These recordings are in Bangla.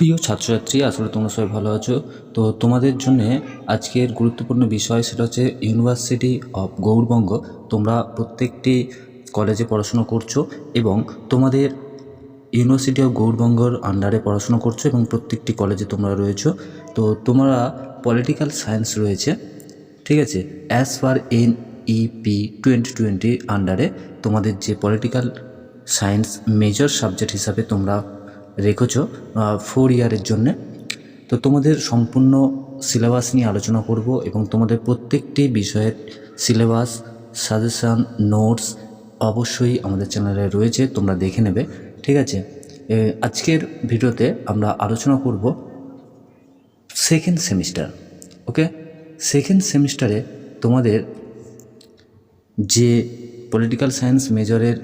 প্রিয় ছাত্রছাত্রী আসলে তোমরা সবাই ভালো আছো। তো তোমাদের জন্য আজকের গুরুত্বপূর্ণ বিষয় সেটা হচ্ছে ইউনিভার্সিটি অফ গৌরবঙ্গ তোমরা প্রত্যেকটি কলেজে পড়াশুনো করছ এবং তোমাদের ইউনিভার্সিটি অফ গৌরবঙ্গর আন্ডারে পড়াশুনো করছ এবং প্রত্যেকটি কলেজে তোমরা রয়েছো। তো তোমরা পলিটিক্যাল সায়েন্স রয়েছে, ঠিক আছে? As per N EP twenty twenty আন্ডারে তোমাদের যে পলিটিক্যাল সায়েন্স মেজর সাবজেক্ট হিসাবে তোমরা রেখেছো ফোর ইয়ারের জন্যে। তো তোমাদের সম্পূর্ণ সিলেবাস নিয়ে আলোচনা করব এবং তোমাদের প্রত্যেকটি বিষয়ের সিলেবাস সাজেশান নোটস অবশ্যই আমাদের চ্যানেলে রয়েছে, তোমরা দেখে নেবে, ঠিক আছে? আজকের ভিডিওতে আমরা আলোচনা করব সেকেন্ড সেমিস্টার ওকে সেকেন্ড সেমিস্টারে তোমাদের যে পলিটিক্যাল সায়েন্স মেজরের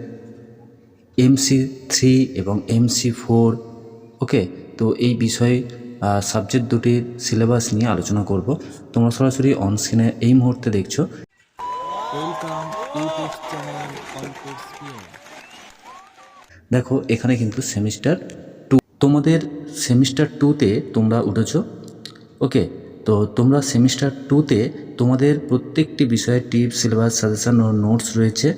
এমসি থ্রি এবং এমসি ফোর ওকে তো এই বিষয়ে সাবজেক্ট দুটির সিলেবাস নিয়ে আলোচনা করব। তোমরা সরাসরি অন স্ক্রিনে এই মুহূর্তে দেখছ. দেখো এখানে কিন্তু সেমিস্টার টু তোমাদের সেমিস্টার টুতে তোমরা উঠেছো। ওকে তো তোমরা সেমিস্টার টুতে তোমাদের প্রত্যেকটি বিষয়ের টিপস সিলেবাস সাজেশন ও নোটস রয়েছে।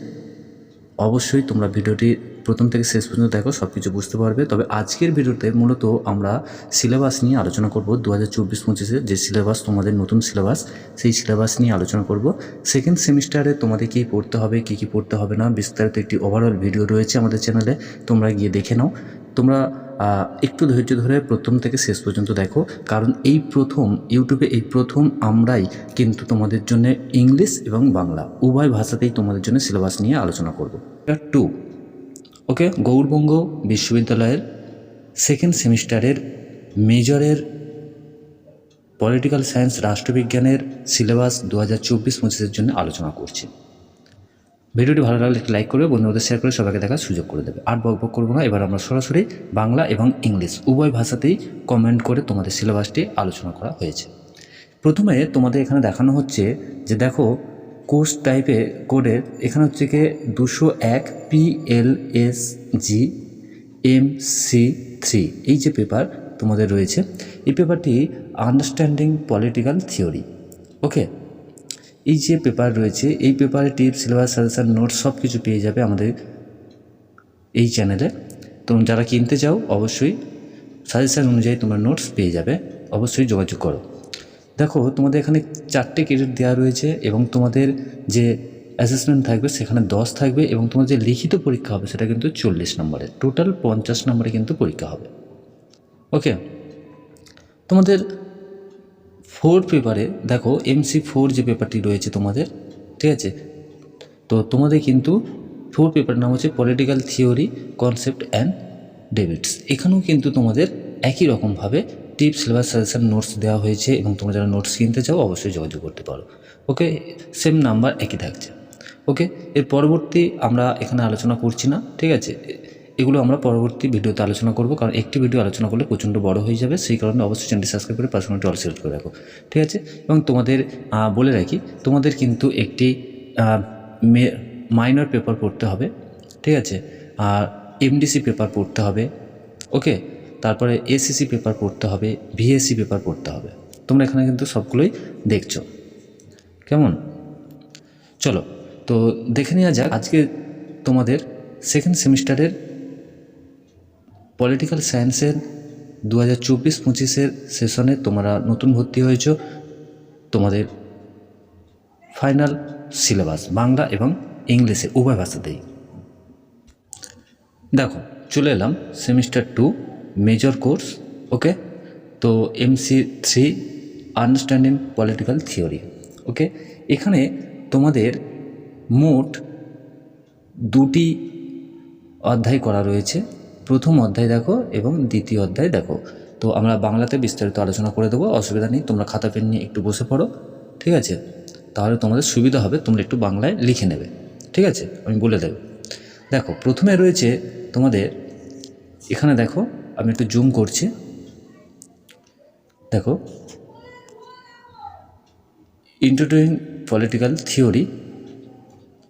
অবশ্যই তোমরা ভিডিওটি প্রথম থেকে শেষ পর্যন্ত দেখো সব কিছু বুঝতে পারবে। তবে আজকের ভিডিওতে মূলত আমরা সিলেবাস নিয়ে আলোচনা করব দু হাজার চব্বিশ পঁচিশে। যে সিলেবাস, তোমাদের নতুন সিলেবাস, সেই সিলেবাস নিয়ে আলোচনা করব। সেকেন্ড সেমিস্টারে তোমাদের কী পড়তে হবে, কী কী পড়তে হবে না, বিস্তারিত একটি ওভারঅল ভিডিও রয়েছে আমাদের চ্যানেলে তোমরা গিয়ে দেখে নাও। তোমরা একটু ধৈর্য ধরে প্রথম থেকে শেষ পর্যন্ত দেখো। কারণ এই প্রথম ইউটিউবে এই প্রথম আমরাই কিন্তু তোমাদের জন্য ইংলিশ এবং বাংলা, উভয় ভাষাতেই তোমাদের জন্য সিলেবাস নিয়ে আলোচনা করব। টু ওকে, গৌড়বঙ্গ বিশ্ববিদ্যালয়ের সেকেন্ড সেমিস্টারের মেজরের পলিটিক্যাল সায়েন্স রাষ্ট্রবিজ্ঞানের সিলেবাস দু হাজার চব্বিশ পঁচিশের জন্য আলোচনা করছি। ভিডিওটি ভালো লাগলে একটি লাইক করবে বন্ধুদের শেয়ার করে, সবাইকে দেখার সুযোগ করে দেবে। আর বক বক করব না, এবার আমরা সরাসরি বাংলা এবং ইংলিশ উভয় ভাষাতেই কমেন্ট করে তোমাদের সিলেবাসটি আলোচনা করা হয়েছে। প্রথমে তোমাদের এখানে দেখানো হচ্ছে যে দেখো কোর্স টাইপে কোডের, এখানে হচ্ছে কি দুশো এক P L S G M C three এই যে পেপার তোমাদের রয়েছে। এই পেপারটি আন্ডারস্ট্যান্ডিং পলিটিক্যাল থিওরি ওকে এই যে পেপার রয়েছে, এই পেপারে টিপ সিলেবাস সাজেশন নোটস সব কিছু পেয়ে যাবে আমাদের এই চ্যানেলে তো যারা কিনতে চাও, অবশ্যই সাজেশন অনুযায়ী তোমরা নোটস পেয়ে যাবে, অবশ্যই যোগাযোগ করো। দেখো, তোমাদের এখানে চারটে ক্রেডিট দেওয়া রয়েছে এবং তোমাদের যে অ্যাসেসমেন্ট থাকবে, সেখানে দশ থাকবে এবং তোমার যে লিখিত পরীক্ষা হবে, সেটা কিন্তু চল্লিশ নম্বরের টোটাল পঞ্চাশ নম্বরে কিন্তু পরীক্ষা হবে। ওকে তোমাদের ফোর পেপারে দেখো এমসি ফোর যে পেপারটি রয়েছে তোমাদের, ঠিক আছে? তো তোমাদের কিন্তু ফোর পেপার নাম হচ্ছে political theory concept and debates এখানেও কিন্তু তোমাদের একই রকমভাবে টিপ সিলেবাস সাজেশন নোটস দেওয়া হয়েছে এবং তোমরা যারা নোটস কিনতে চাও অবশ্যই যোগাযোগ করতে পারো। ওকে সেম নাম্বার একই থাকছে। ওকে এর পরবর্তী আমরা এখানে আলোচনা করছি না, ঠিক আছে? এগুলো আমরা পরবর্তী ভিডিওতে আলোচনা করব, কারণ একটি ভিডিও আলোচনা করলে প্রচণ্ড বড় হয়ে যাবে, সেই কারণে অবশ্যই চ্যানেলটি সাবস্ক্রাইব করে পার্সোনালিটি অল সিলেক্ট করে রাখো। ঠিক আছে? এবং তোমাদের বলে রাখি, তোমাদের কিন্তু একটি মাইনর পেপার পড়তে হবে, ঠিক আছে? আর এমডিসি পেপার পড়তে হবে ওকে তারপরে এসিসি পেপার পড়তে হবে ভিএসসি পেপার পড়তে হবে। তোমরা এখানে কিন্তু সবগুলোই দেখছ। কেমন? চলো, তো দেখে নেওয়া যাক আজকে তোমাদের সেকেন্ড সেমিস্টারের পলিটিক্যাল সায়েন্সের দু হাজার চব্বিশ পঁচিশের সেশনে তোমরা নতুন ভর্তি হয়েছো। তোমাদের ফাইনাল সিলেবাস বাংলা এবং ইংলিশে, উভয় ভাষাতেই। দেখো, চলে এলাম semester two major course okay তো MC three understanding political theory okay এখানে তোমাদের মোট দুটি অধ্যায় করা রয়েছে। প্রথম অধ্যায় দেখো এবং দ্বিতীয় অধ্যায় দেখো। তো আমরা বাংলাতে বিস্তারিত আলোচনা করে দেবো, অসুবিধা নেই, তোমরা খাতা, পেন নিয়ে একটু বসে পড়ো, ঠিক আছে? তাহলে তোমাদের সুবিধা হবে, তোমরা একটু বাংলায় লিখে নেবে, ঠিক আছে? আমি বলে দেব। দেখো, প্রথমে রয়েছে তোমাদের, এখানে দেখো আমি একটু জুম করছি। দেখো। ইন্ট্রোডিউইং পলিটিক্যাল থিওরি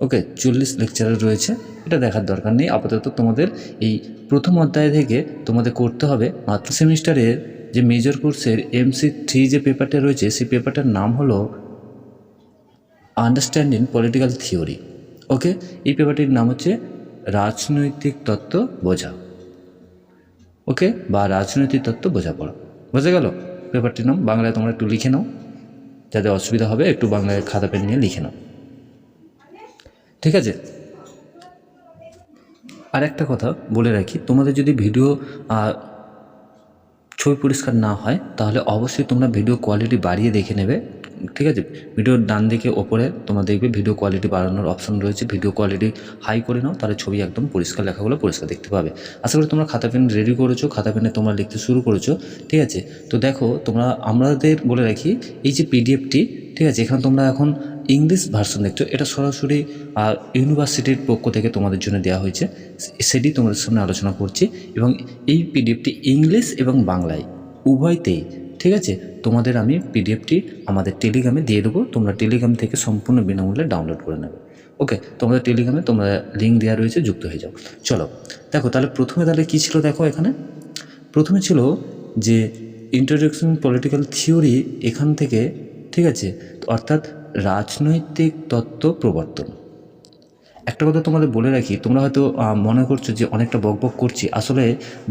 ওকে চল্লিশ লেকচারের রয়েছে। এটা দেখার দরকার নেই। আপাতত তোমাদের এই প্রথম অধ্যায় থেকে তোমাদের করতে হবে। মাত্র সেমিস্টারের যে মেজর কোর্সের এমসি থ্রি যে পেপারটা রয়েছে, সেই পেপারটার নাম হলো আন্ডারস্ট্যান্ডিং পলিটিক্যাল থিওরি ওকে এই পেপারটির নাম হচ্ছে রাজনৈতিক তত্ত্ব বোঝা। ওকে? বা রাজনৈতিক তত্ত্ব বোঝাপড়া বোঝা গেল? পেপারটির নাম বাংলায় তোমরা একটু লিখে নাও। যাতে অসুবিধা হবে, একটু বাংলায় খাতা পেন নিয়ে লিখে নাও। ঠিক আছে? আর একটা কথা বলে রাখি, তোমাদের যদি ভিডিও ছবি পরিষ্কার না হয়, তাহলে অবশ্যই তোমরা ভিডিও কোয়ালিটি বাড়িয়ে দেখে নেবে। ঠিক আছে? ভিডিওর ডান দিকে ওপরে তোমরা দেখবে ভিডিও কোয়ালিটি বাড়ানোর অপশন রয়েছে। ভিডিও কোয়ালিটি হাই করে নাও, তাহলে ছবি একদম পরিষ্কার লেখাগুলো পরিষ্কার দেখতে পাবে। আশা করি তোমরা খাতা পেন রেডি করেছ, খাতা পেনে তোমরা লিখতে শুরু করেছ, ঠিক আছে? তো দেখো, তোমরা, আমাদের বলে রাখি, এই যে পিডিএফটি ঠিক আছে? এখানে তোমরা এখন ইংলিশ ভার্সন দেখছ। এটা সরাসরি ইউনিভার্সিটির পক্ষ থেকে তোমাদের জন্য দেওয়া হয়েছে। সেটি তোমাদের সামনে আলোচনা করছি এবং এই পিডিএফটি ইংলিশ এবং বাংলায়, উভয়তেই, ঠিক আছে? তোমাদের আমি পিডিএফটি আমাদের টেলিগ্রামে দিয়ে দেবো। তোমরা টেলিগ্রাম থেকে সম্পূর্ণ বিনামূল্যে ডাউনলোড করে নেবে। ওকে তোমাদের টেলিগ্রামে তোমরা লিঙ্ক দেওয়া রয়েছে, যুক্ত হয়ে যাও। চলো, দেখো তাহলে প্রথমে তাহলে কী ছিল দেখো এখানে? প্রথমে ছিল যে ইন্ট্রোডাকশন পলিটিক্যাল থিওরি এখান থেকে, ঠিক আছে? অর্থাৎ রাজনৈতিক তত্ত্ব প্রবর্তন। একটা কথা তোমাদের বলে রাখি, তোমরা হয়তো মনে করছ যে অনেকটা বকবক করছি। আসলে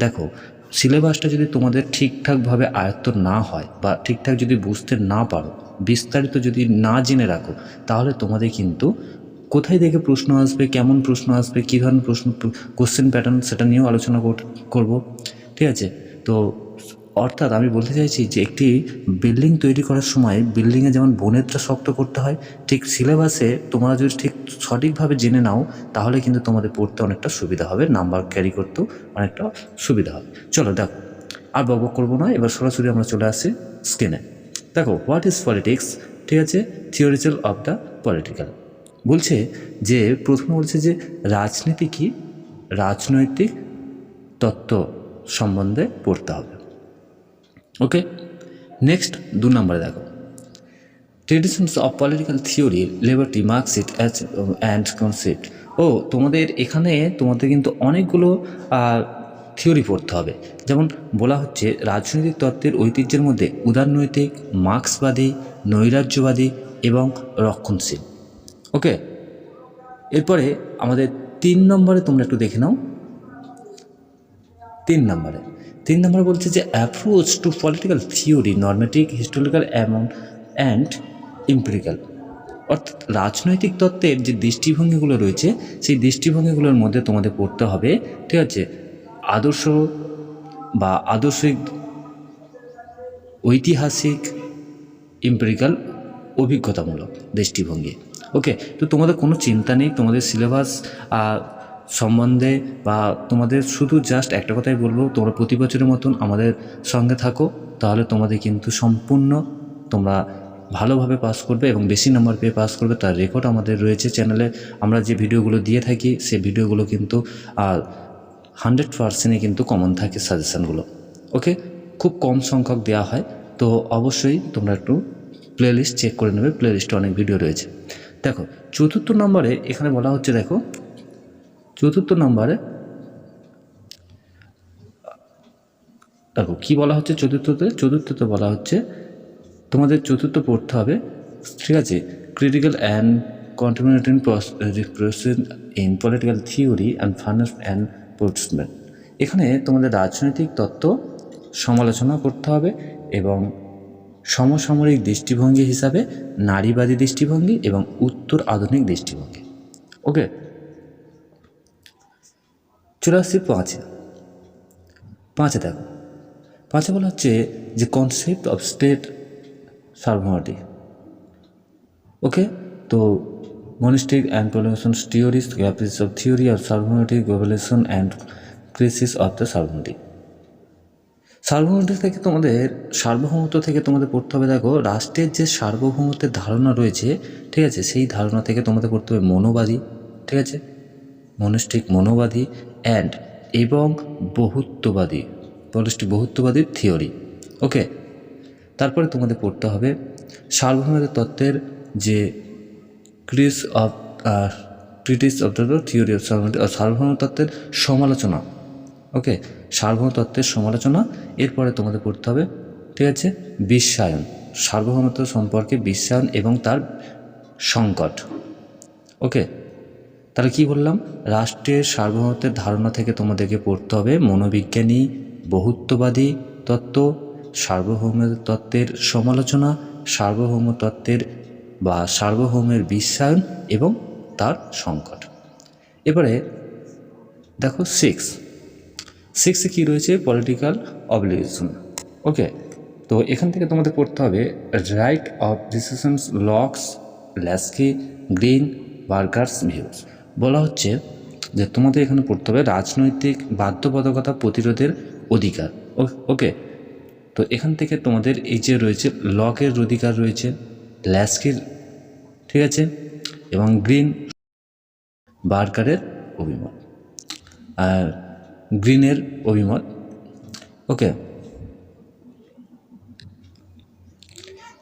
দেখো সিলেবাসটা যদি তোমাদের ঠিকঠাকভাবে আয়ত্ত না হয় বা ঠিকঠাক যদি বুঝতে না পারো, বিস্তারিত যদি না জেনে রাখো, তাহলে তোমাদের কিন্তু কোথায় থেকে প্রশ্ন আসবে, কেমন প্রশ্ন আসবে, কী ধরনের প্রশ্ন কোশ্চেন প্যাটার্ন সেটা নিয়েও আলোচনা কর- করব। ঠিক আছে? তো অর্থাৎ আমি বলতে চাইছি যে একটি বিল্ডিং তৈরি করার সময় বিল্ডিংয়ে যেমন বনেতটা শক্ত করতে হয়, ঠিক সিলেবাসে তোমরা যদি ঠিক সঠিকভাবে জেনে নাও, তাহলে কিন্তু তোমাদের পড়তে অনেকটা সুবিধা হবে নাম্বার ক্যারি করতেও অনেকটা সুবিধা হবে। চলো দেখো, আর বকবক করব না, এবার সরাসরি আমরা চলে আসি স্ক্রিনে দেখো হোয়াট ইজ পলিটিক্স ঠিক আছে থিওরিক্যাল অফ দ্য পলিটিক্যাল বলছে যে, প্রথমে বলছে যে, রাজনীতি কি? রাজনৈতিক তত্ত্ব সম্বন্ধে পড়তে হবে। ওকে নেক্সট দু নম্বরে দেখো। Traditions of political theory liberty Marxist and concept ও, তোমাদের এখানে তোমাদের কিন্তু অনেকগুলো থিওরি পড়তে হবে। যেমন বলা হচ্ছে, রাজনৈতিক তত্ত্বের ঐতিহ্যের মধ্যে উদারনৈতিক, মার্ক্সবাদী, নৈরাজ্যবাদী এবং রক্ষণশীল। ওকে এরপরে আমাদের তিন নম্বরে তোমরা একটু দেখে নাও। তিন নম্বরে। তিন নম্বরে বলছে যে approach to political theory normative historical amount and empirical অর্থাৎ রাজনৈতিক তত্ত্বের যে দৃষ্টিভঙ্গিগুলো রয়েছে, সেই দৃষ্টিভঙ্গিগুলোর মধ্যে তোমাদের পড়তে হবে, ঠিক আছে? আদর্শ বা আদর্শিক, ঐতিহাসিক ইম্পেরিক্যাল অভিজ্ঞতামূলক দৃষ্টিভঙ্গি। ওকে তো তোমাদের কোনো চিন্তা নেই, তোমাদের সিলেবাস সম্বন্ধে বা তোমাদের শুধু জাস্ট একটা কথাই বলব, তোমরা প্রতি বছরের মতন আমাদের সঙ্গে থাকো, তাহলে তোমাদের কিন্তু সম্পূর্ণ তোমরা ভালোভাবে পাস করবে এবং বেশি নাম্বার পেয়ে পাস করবে, তার রেকর্ড আমাদের রয়েছে চ্যানেলে আমরা যে ভিডিওগুলো দিয়ে থাকি, সেই ভিডিওগুলো কিন্তু হান্ড্রেড পার্সেন্টই কিন্তু কমন থাকে সাজেশানগুলো ওকে খুব কম সংখ্যক দেওয়া হয়, তো অবশ্যই তোমরা একটু প্লেলিস্ট চেক করে নেবে প্লেলিস্টে অনেক ভিডিও রয়েছে। দেখো, চতুর্থ নম্বরে এখানে বলা হচ্ছে, দেখো চতুর্থ নম্বরে, দেখো কি বলা হচ্ছে চতুর্থতে? চতুর্থতে বলা হচ্ছে, তোমাদের চতুর্থ পড়তে হবে, ঠিক আছে? Critical and continuing process in political theory and finance and portsman এখানে তোমাদের রাজনৈতিক তত্ত্ব সমালোচনা করতে হবে এবং সমসাময়িক দৃষ্টিভঙ্গি হিসাবে নারীবাদী দৃষ্টিভঙ্গি এবং উত্তর আধুনিক দৃষ্টিভঙ্গি। ওকে আসছি পাঁচে। পাঁচে দেখো। পাঁচে বলা হচ্ছে যে concept of state sovereignty okay তো monistic and pollution theories ক্যাপিস of theory of sovereignty globalization and crisis of the sovereignty সার্বভৌমত্ব থেকে তোমাদের, সার্বভৌমত্ব থেকে তোমাদের পড়তে হবে, দেখো, রাষ্ট্রের যে সার্বভৌমত্বের ধারণা রয়েছে, ঠিক আছে? সেই ধারণা থেকে তোমাদের পড়তে হবে মনোবাদী, ঠিক আছে? মনস্টিক মনোবাদী অ্যান্ড এবং বহুত্ববাদী। Polycystic বহুত্ববাদী theory. ওকে? তারপরে তোমাদের পড়তে হবে সার্বভৌমত্ব তত্ত্বের যে crisis of critique of the theory of সার্বভৌম তত্ত্বের সমালোচনা। ওকে? সার্বভৌম তত্ত্বের সমালোচনা। এরপরে তোমাদের পড়তে হবে, ঠিক আছে? বিশ্বায়ন। সার্বভৌমত্ব সম্পর্কে বিশ্বায়ন এবং তার সংকট। ওকে? তাহলে কি বললাম? রাষ্ট্রের সার্বভৌমত্বের ধারণা থেকে তোমাদেরকে পড়তে হবে মনোবিজ্ঞানী, বহুত্ববাদী তত্ত্ব, সার্বভৌম তত্ত্বের সমালোচনা, সার্বভৌম তত্ত্বের বা সার্বভৌমের বিশ্বায়ন এবং তার সংকট। এবারে দেখো সিক্স। সিক্সে কী রয়েছে? পলিটিক্যাল অবলিগেশন ওকে, তো এখান থেকে তোমাদের পড়তে হবে right of decisions Locke's Laski Green Barker's views বলা হচ্ছে যে তোমাদের এখানে পড়তে হবে রাজনৈতিক বাধ্যবাধকতা প্রতিরোধের অধিকার। ওকে। তো এখান থেকে তোমাদের এই যে রয়েছে লকের অধিকার রয়েছে, ল্যাস্কির, ঠিক আছে? এবং গ্রিন বার্কারের অভিমত। আর গ্রিনের অভিমত, ওকে।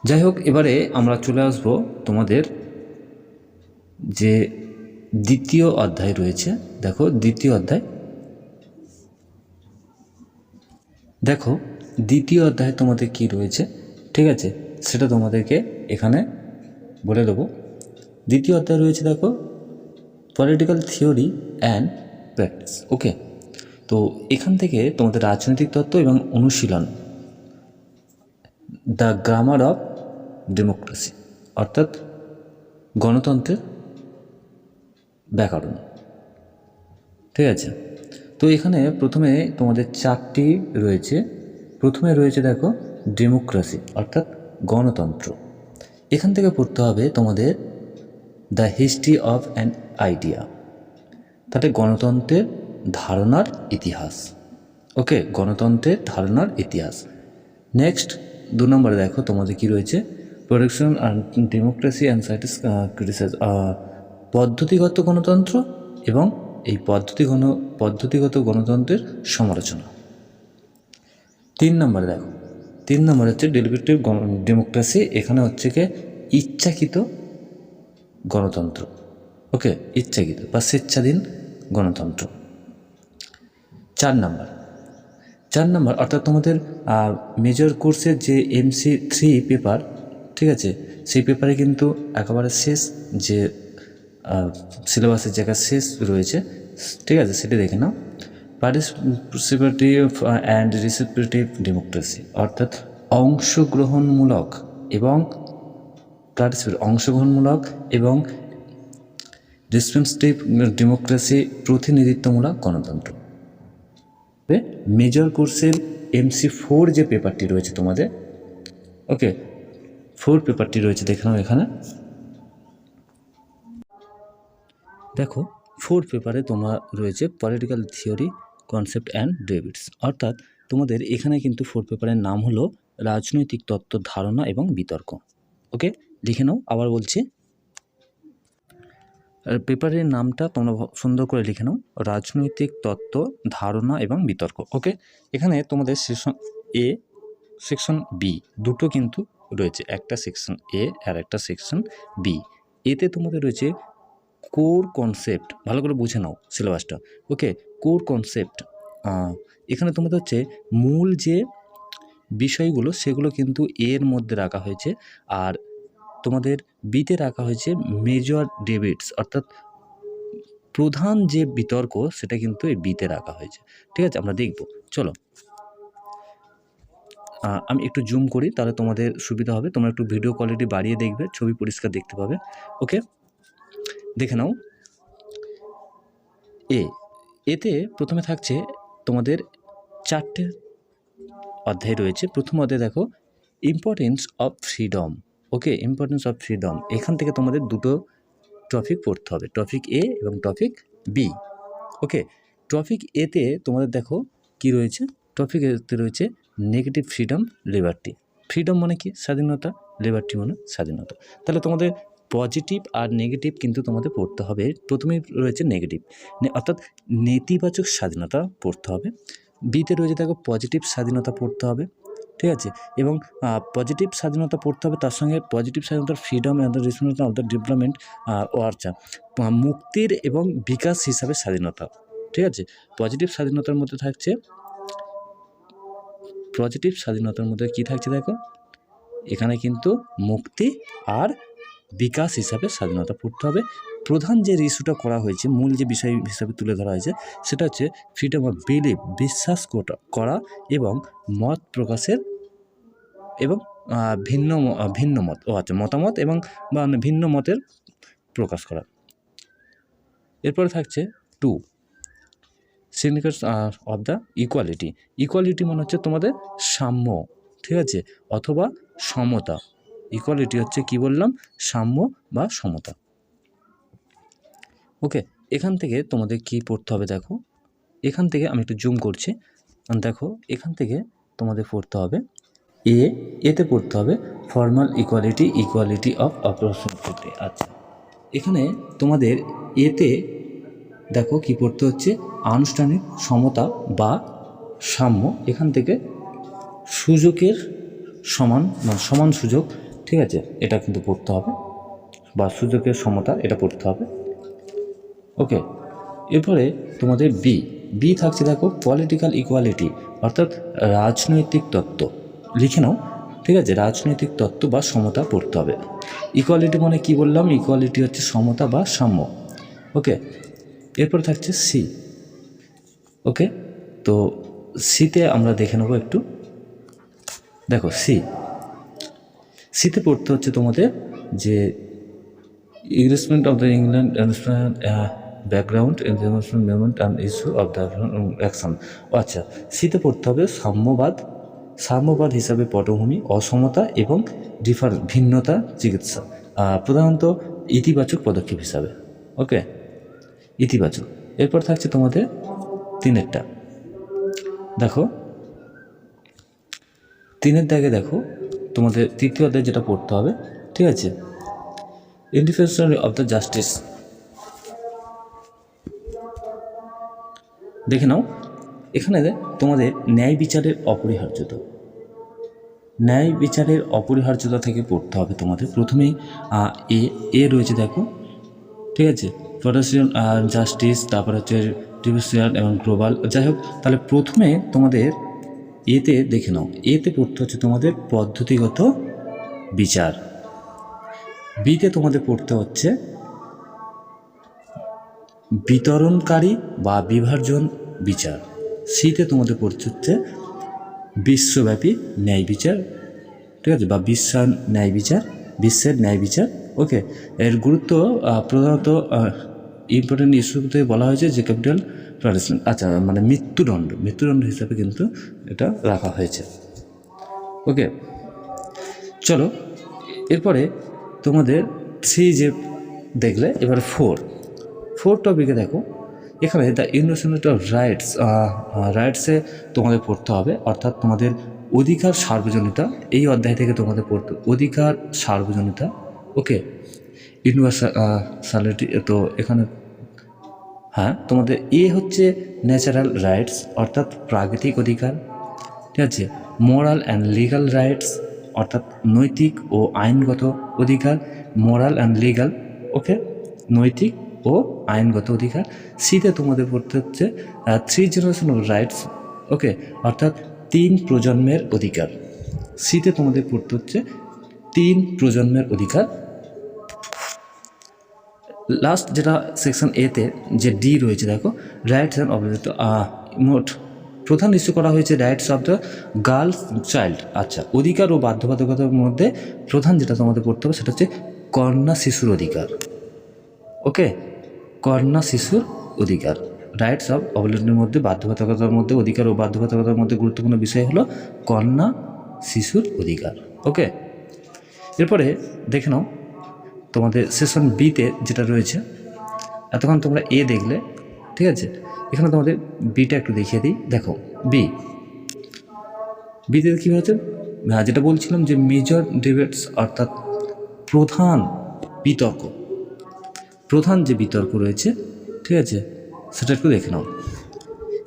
যাই হোক, এবারে আমরা চলে আসব তোমাদের যে দ্বিতীয় অধ্যায় রয়েছে। দেখো, দ্বিতীয় অধ্যায়। দেখো, দ্বিতীয় অধ্যায়ে তোমাদের কি রয়েছে? ঠিক আছে, সেটা তোমাদেরকে এখানে বলে দেবো। দ্বিতীয় অধ্যায় রয়েছে, দেখো political theory and practice okay তো এখান থেকে তোমাদের রাজনৈতিক তত্ত্ব এবং অনুশীলন দ্য গ্রামার অফ ডেমোক্রেসি অর্থাৎ গণতন্ত্রের ব্যাকরণ। ঠিক আছে? তো এখানে প্রথমে তোমাদের চারটি রয়েছে। প্রথমে রয়েছে দেখো, ডেমোক্রেসি, অর্থাৎ গণতন্ত্র। এখান থেকে পড়তে হবে তোমাদের the history of an idea তাতে গণতন্ত্রের ধারণার ইতিহাস। ওকে, গণতন্ত্রের ধারণার ইতিহাস। নেক্সট দু নম্বরে দেখো তোমাদের কি রয়েছে। প্রোডাকশন অ্যান্ড ডেমোক্রেসি অ্যান্ড সাইটিস ক্রিটিসাইজ পদ্ধতিগত গণতন্ত্র এবং এই পদ্ধতি গণ, পদ্ধতিগত গণতন্ত্রের সমালোচনা। তিন নম্বরে দেখো। তিন নম্বরে হচ্ছে ডেলিভেটিভ ডেমোক্রেসি এখানে হচ্ছে কি ইচ্ছাকৃত গণতন্ত্র। ওকে, ইচ্ছাকৃত বা স্বেচ্ছাধীন গণতন্ত্র। চার নাম্বার। চার নাম্বার অর্থাৎ তোমাদের মেজর কোর্সের যে এমসি থ্রি পেপার ঠিক আছে? সেই পেপারে কিন্তু একেবারে শেষ যে সিলেবাসের জায়গা শেষ রয়েছে, ঠিক আছে, সেটি দেখে নাও। পার্টিসিপেটিভ অ্যান্ড রিসিপিটিভ ডেমোক্রেসি অর্থাৎ অংশগ্রহণমূলক এবং পার্টিসিপেট অংশগ্রহণমূলক এবং রেসপন্সিভ ডেমোক্রেসি প্রতিনিধিত্বমূলক গণতন্ত্র। মেজর কোর্সের এমসি ফোর যে পেপারটি রয়েছে তোমাদের ওকে ফোর পেপারটি রয়েছে, দেখে নাও এখানে। দেখো ফোর পেপারে তোমার রয়েছে political theory concept and debates অর্থাৎ তোমাদের এখানে কিন্তু ফোর পেপারের নাম হলো রাজনৈতিক তত্ত্ব ধারণা এবং বিতর্ক। ওকে লিখে নাও, আবার বলছি। পেপারের নামটা তোমরা সুন্দর করে লিখে নাও, রাজনৈতিক তত্ত্ব ধারণা এবং বিতর্ক। ওকে এখানে তোমাদের সেকশন এ সেকশন বি দুটো কিন্তু রয়েছে। একটা সেকশন এ আর একটা সেকশন বি এতে তোমাদের রয়েছে কোর কনসেপ্ট, ভালো করে বুঝে নাও সিলেবাসটা। ওকে, কোর কনসেপ্ট এখানে তোমাদের হচ্ছে মূল যে বিষয়গুলো সেগুলো কিন্তু এর মধ্যে রাখা হয়েছে আর তোমাদের বিতে রাখা হয়েছে মেজর ডেবিটস অর্থাৎ প্রধান যে বিতর্ক সেটা কিন্তু এই বিতে রাখা হয়েছে। ঠিক আছে, আমরা দেখব। চলো। আমি একটু জুম করি, তাহলে তোমাদের সুবিধা হবে। তোমরা একটু ভিডিও কোয়ালিটি বাড়িয়ে দেখবে, ছবি পরিষ্কার দেখতে পাবে। ওকে? দেখে নাও। এ, এতে প্রথমে থাকছে তোমাদের চারটে অধ্যায় রয়েছে। প্রথম অধ্যায় দেখো importance of freedom okay importance of freedom এখান থেকে তোমাদের দুটো টপিক পড়তে হবে। টপিক এ এবং টপিক বি ওকে টপিক এতে তোমাদের দেখো কি রয়েছে? টপিক এতে রয়েছে নেগেটিভ ফ্রিডম লিবার্টি ফ্রিডম মানে কি? স্বাধীনতা লিবার্টি মানে স্বাধীনতা। তাহলে তোমাদের পজিটিভ আর নেগেটিভ কিন্তু তোমাদের পড়তে হবে। প্রথমেই রয়েছে নেগেটিভ অর্থাৎ নেতিবাচক স্বাধীনতা পড়তে হবে। বিতে রয়েছে দেখো পজিটিভ স্বাধীনতা পড়তে হবে। ঠিক আছে? এবং পজিটিভ স্বাধীনতা পড়তে হবে তার সঙ্গে পজিটিভ স্বাধীনতার freedom and the responsibility of the development ও আচ্ছা মুক্তির এবং বিকাশ হিসাবে স্বাধীনতা। ঠিক আছে? পজিটিভ স্বাধীনতার মধ্যে থাকছে পজিটিভ স্বাধীনতার মধ্যে কী থাকছে দেখো? এখানে কিন্তু মুক্তি আর বিকাশ হিসাবে স্বাধীনতা পড়তে হবে। প্রধান যে ইস্যুটা করা হয়েছে, মূল যে বিষয় হিসাবে তুলে ধরা হয়েছে, সেটা হচ্ছে ফ্রিডম অফ বিলিভ বিশ্বাস করা এবং মত প্রকাশের এবং ভিন্ন ভিন্ন মত, ও আচ্ছা মতামত এবং, বা মানে ভিন্ন মতের প্রকাশ করা। এরপরে থাকছে two significance of the equality equality মানে হচ্ছে তোমাদের সাম্য, ঠিক আছে? অথবা সমতা। ইকুয়ালিটি হচ্ছে কি বললাম? সাম্য বা সমতা। ওকে এখান থেকে তোমাদের কি পড়তে হবে দেখো? এখান থেকে আমি একটু জুম করছি। দেখো, এখান থেকে তোমাদের পড়তে হবে এ এতে পড়তে হবে formal equality equality of opportunity আচ্ছা এখানে তোমাদের এতে দেখো কি পড়তে হচ্ছে? আনুষ্ঠানিক সমতা বা সাম্য। এখান থেকে সুযোগের সমান মানে সমান সুযোগ ঠিক আছে? এটা কিন্তু পড়তে হবে। বা সুযোগের সমতা, এটা পড়তে হবে। ওকে এরপরে তোমাদের বি বি থাকছে দেখো পলিটিক্যাল ইকুয়ালিটি অর্থাৎ রাজনৈতিক তত্ত্ব। লিখে নাও, ঠিক আছে? রাজনৈতিক তত্ত্ব বা সমতা পড়তে হবে। ইকুয়ালিটি মানে কি বললাম? ইকুয়ালিটি হচ্ছে সমতা বা সাম্য। ওকে এরপর থাকছে সি ওকে তো সিতে আমরা দেখে নেব একটু। দেখো সি সিতে পড়তে হচ্ছে তোমাদের যে investment of the England background movement and issue of the action আচ্ছা সিতে পড়তে হবে সাম্যবাদ সাম্যবাদ হিসাবে পটভূমি, অসমতা এবং ডিফার ভিন্নতা চিকিৎসা। প্রধানত ইতিবাচক পদক্ষেপ হিসাবে। ওকে ইতিবাচক। এরপর থাকছে তোমাদের তিনেরটা। দেখো, তিনের দাগে দেখো তোমাদের তৃতীয় অধ্যায় যেটা পড়তে হবে, ঠিক আছে? ইন্ডিফেন্সার অফ দ্য জাস্টিস দেখে নাও, এখানে তোমাদের ন্যায় বিচারের অপরিহার্যতা। ন্যায় বিচারের অপরিহার্যতা থেকে পড়তে হবে তোমাদের। প্রথমেই এ এ রয়েছে দেখো, ঠিক আছে? প্রোটেস্টিয়ান জাস্টিস তারপর হচ্ছে ডিভিশিয়াল এবং গ্লোবাল যাই হোক, তাহলে প্রথমে তোমাদের এতে, দেখে নাও, এতে পড়তে হচ্ছে তোমাদের পদ্ধতিগত বিচার। বিতে তোমাদের পড়তে হচ্ছে বিতরণকারী বা বিভাজন বিচার। সিতে তোমাদের পড়তে হচ্ছে বিশ্বব্যাপী ন্যায় বিচার, ঠিক আছে? বা বিশ্বায়ন ন্যায় বিচার, বিশ্বের ন্যায় বিচার ওকে এর গুরুত্ব প্রধানত ইম্পর্টেন্ট ইস্যুতে বলা হয়েছে যে ক্যাপিটাল পানিশমেন্ট আচ্ছা মানে মৃত্যুদণ্ড মৃত্যুদণ্ড হিসাবে কিন্তু এটা রাখা হয়েছে। ওকে, চলো, এরপরে তোমাদের থ্রি যে দেখলে, এবার ফোর ফোর টপিকে দেখো, এখানে দ্য ইউনিভার্সিটি অফ রাইটস রাইটসে তোমাদের পড়তে হবে, অর্থাৎ তোমাদের অধিকার সার্বজনীতা এই অধ্যায় থেকে তোমাদের পড়তে, অধিকার সার্বজনীতা ওকে? ইউনিভার্সালিটি তো এখানে হ্যাঁ তোমাদের এ হচ্ছে ন্যাচারাল রাইটস অর্থাৎ প্রাকৃতিক অধিকার। ঠিক আছে? মোরাল অ্যান্ড লিগাল রাইটস অর্থাৎ নৈতিক ও আইনগত অধিকার। মোরাল অ্যান্ড লিগাল ওকে নৈতিক ও আইনগত অধিকার। সিতে তোমাদের পড়তে হচ্ছে three generation of rights okay অর্থাৎ তিন প্রজন্মের অধিকার। সিতে তোমাদের পড়তে হচ্ছে, তিন প্রজন্মের অধিকার। লাস্ট যেটা সেকশন এতে যে ডি রয়েছে, দেখো রাইটস অ্যান্ড অবলিট মোট প্রধান ইস্যু করা হয়েছে rights of the girls child আচ্ছা অধিকার ও বাধ্যবাধকতার মধ্যে প্রধান যেটা তোমাদের পড়তে হবে সেটা হচ্ছে কন্যা শিশুর অধিকার। ওকে? কন্যা শিশুর অধিকার। রাইটস অফ অবলিটনের মধ্যে, বাধ্যবাধকতার মধ্যে, অধিকার ও বাধ্যবাধকতার মধ্যে গুরুত্বপূর্ণ বিষয় হলো কন্যা শিশুর অধিকার। ওকে? এরপরে দেখে নাও তোমাদের সেশন বিতে যেটা রয়েছে এতক্ষণ তোমরা এ দেখলে ঠিক আছে? এখানে তোমাদের বিটা একটু দেখিয়ে দিই। দেখো বি বিতে কী হয়েছে? হ্যাঁ, যেটা বলছিলাম যে মেজর ডিবেটস অর্থাৎ প্রধান বিতর্ক প্রধান যে বিতর্ক রয়েছে ঠিক আছে? সেটা একটু দেখে নাও।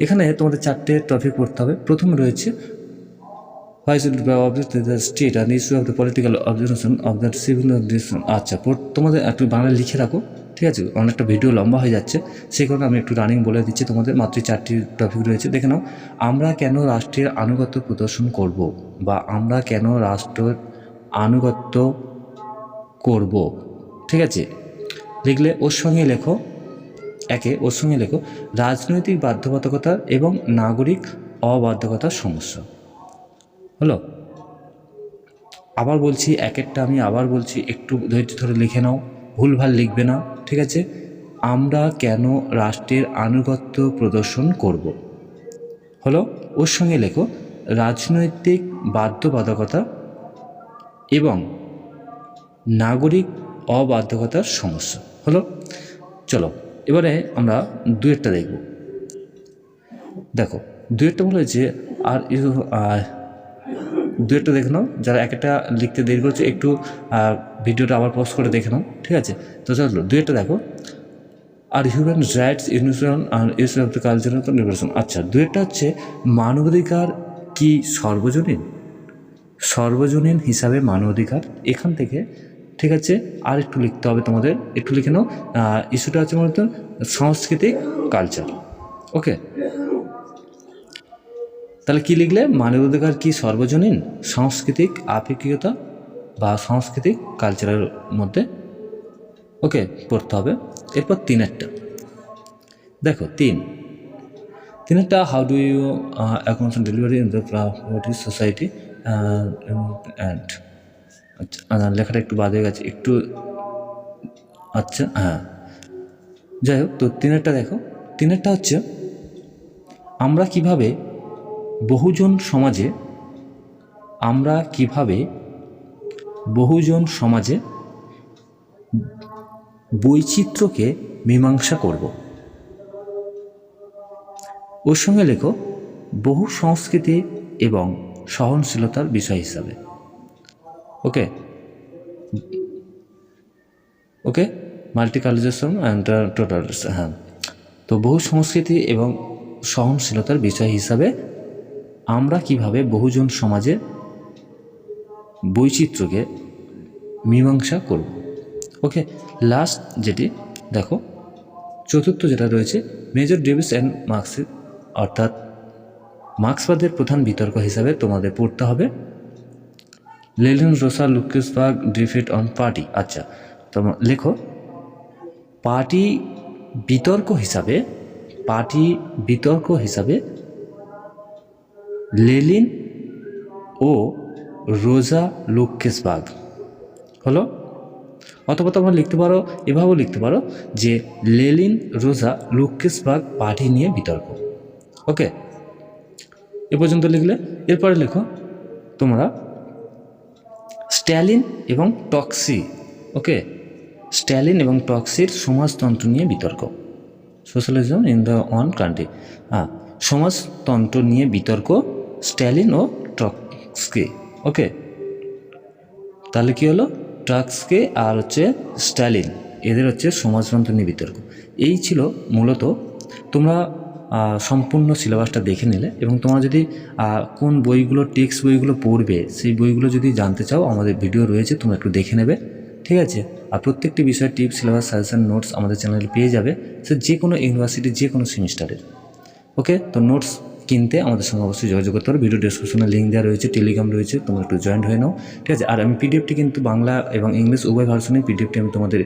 এখানে তোমাদের চারটে টপিক পড়তে হবে। প্রথমে রয়েছে Should be object to the state and issue of the political observation of the আচ্ছা তোমাদের একটু বাংলা লিখে রাখো, ঠিক আছে? অনেকটা ভিডিও লম্বা হয়ে যাচ্ছে। সেই কারণে আমি একটু রানিং বলে দিচ্ছি। তোমাদের মাত্র চারটি টপিক রয়েছে। দেখে নাও, আমরা কেন রাষ্ট্রের আনুগত্য প্রদর্শন করব বা আমরা কেন রাষ্ট্রের আনুগত্য করব? ঠিক আছে? লিখলে ওর সঙ্গে লেখো, একে ওর সঙ্গে লেখো। রাজনৈতিক বাধ্যবাধকতা এবং নাগরিক অবাধ্যকতার সমস্যা। হলো? আবার বলছি, এক একটা আমি আবার বলছি, একটু ধৈর্য ধরে লিখে নাও, ভুলভাল লিখবে না, ঠিক আছে? আমরা কেন রাষ্ট্রের আনুগত্য প্রদর্শন করব? হলো? ওর সঙ্গে লেখো, রাজনৈতিক বাধ্যবাধকতা এবং নাগরিক অবাধ্যকতার সমস্যা। হলো? চলো, এবারে আমরা দুয়েরটা দেখব। দেখো, দুয়েরটা বলে যে আর আর দেখে নাও, যারা এক একটা লিখতে দেরি করছে, একটু ভিডিওটা আবার পোস্ট করে দেখে নাও, ঠিক আছে? তো চলো দুয়েরটা দেখো। আর হিউম্যান রাইটস ইউনিভার্সন আর দ্য কালচারাল লিবারেশন আচ্ছা দুয়েরটা হচ্ছে, মানবাধিকার কি সর্বজনীন? সর্বজনীন হিসাবে মানবাধিকার, এখান থেকে, ঠিক আছে? আর একটু লিখতে হবে তোমাদের, একটু লিখে নাও ইস্যুটা হচ্ছে মূলত সাংস্কৃতিক কালচার ওকে তাহলে কি লিখলে? মানবাধিকার কি সর্বজনীন? সাংস্কৃতিক আপেক্ষিকতা বা সাংস্কৃতিক কালচারের মধ্যে? ওকে পড়তে হবে। এরপর তিনেরটা। দেখো, তিন। তিনেরটা how do you accounts delivery in the property society and আচ্ছা লেখাটা একটু বাদ হয়ে গেছে, একটু আচ্ছা হ্যাঁ। যাই হোক, তো তিনেরটা দেখো। তিনেরটা হচ্ছে, আমরা কীভাবে বহুজন সমাজে আমরা কীভাবে বহুজন সমাজে বৈচিত্র্যকে মীমাংসা করব? ওর সঙ্গে লেখো, বহু সংস্কৃতি এবং সহনশীলতার বিষয় হিসাবে। ওকে? ওকে? মাল্টিকালাইজেশন অ্যান্ড টোটাল হ্যাঁ। তো বহু সংস্কৃতি এবং সহনশীলতার বিষয় হিসাবে আমরা কীভাবে বহুজন সমাজে বৈচিত্র্যকে মীমাংসা করব? ওকে লাস্ট যেটি, দেখো, চতুর্থ যেটা রয়েছে মেজর ডেভিস অ্যান্ড মার্কসের অর্থাৎ মার্ক্সবাদের প্রধান বিতর্ক হিসাবে তোমাদের পড়তে হবে। Lenin Rosa Luxemburg defeat on party আচ্ছা তোমার লেখো, পার্টি বিতর্ক হিসাবে, পার্টি বিতর্ক হিসাবে লেলিন ও রোজা লুকেসবার্গ হলো? অথবা তোমরা লিখতে পারো, এভাবেও লিখতে পারো যে লেলিন রোজা লুকেসবার্গ পার্টি নিয়ে বিতর্ক। ওকে? এ পর্যন্ত লিখলে, এরপরে লেখো, তোমরা স্ট্যালিন এবং টক্সি, ওকে? স্ট্যালিন এবং টক্সির সমাজতন্ত্র নিয়ে বিতর্ক। Socialism in the one country. হ্যাঁ সমাজতন্ত্র নিয়ে বিতর্ক স্ট্যালিন ও টক্সকে ওকে তাহলে কি হলো? ট্রাক্সকে আর হচ্ছে স্ট্যালিন এদের হচ্ছে সমাজতন্ত্র নিয়ে বিতর্ক। এই ছিল মূলত তোমরা সম্পূর্ণ সিলেবাসটা দেখে নিলে এবং তোমরা যদি কোন বইগুলো, টেক্সট বইগুলো পড়বে, সেই বইগুলো যদি জানতে চাও, আমাদের ভিডিও রয়েছে, তোমরা একটু দেখে নেবে, ঠিক আছে? আর প্রত্যেকটি বিষয়ের টিপস, সিলেবাস, সাজেশন, নোটস আমাদের চ্যানেলে পেয়ে যাবে, সে যে কোনো ইউনিভার্সিটি যে কোনো সেমিস্টারের ওকে তো নোটস কিনতে আমাদের সঙ্গে অবশ্যই যোগাযোগ করতে হবে ভিডিও ডিসক্রিপশনে লিঙ্ক দেওয়া রয়েছে টেলিগ্রাম রয়েছে, তোমরা একটু জয়েন্ট হয়ে নাও। ঠিক আছে? আর আমি পিডিএফটি কিন্তু বাংলা এবং ইংলিশ উভয় ভার্সনে পিডিএফটি আমি তোমাদের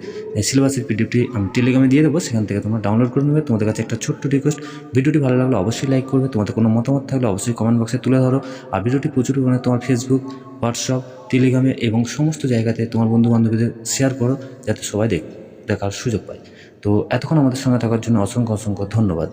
সিলেবাসের পিডিএফটি আমি টেলিগ্রামে দিয়ে দেবো। সেখান থেকে তোমরা ডাউনলোড করে নেবে। তোমাদের কাছে একটা ছোট্ট রিকোয়েস্ট ভিডিওটি ভালো লাগলে অবশ্যই লাইক করবে। তোমাদের কোনো মতামত থাকলে অবশ্যই কমেন্ট বক্সে তুলে ধরো। আর ভিডিওটি প্রচুর পরিমাণে তোমার ফেসবুক হোয়াটসঅ্যাপ টেলিগ্রামে এবং সমস্ত জায়গাতে তোমার বন্ধু বান্ধবীদের শেয়ার করো, যাতে সবাই দেখ, দেখার সুযোগ পায়। তো এতক্ষণ আমাদের সঙ্গে থাকার জন্য অসংখ্য অসংখ্য ধন্যবাদ।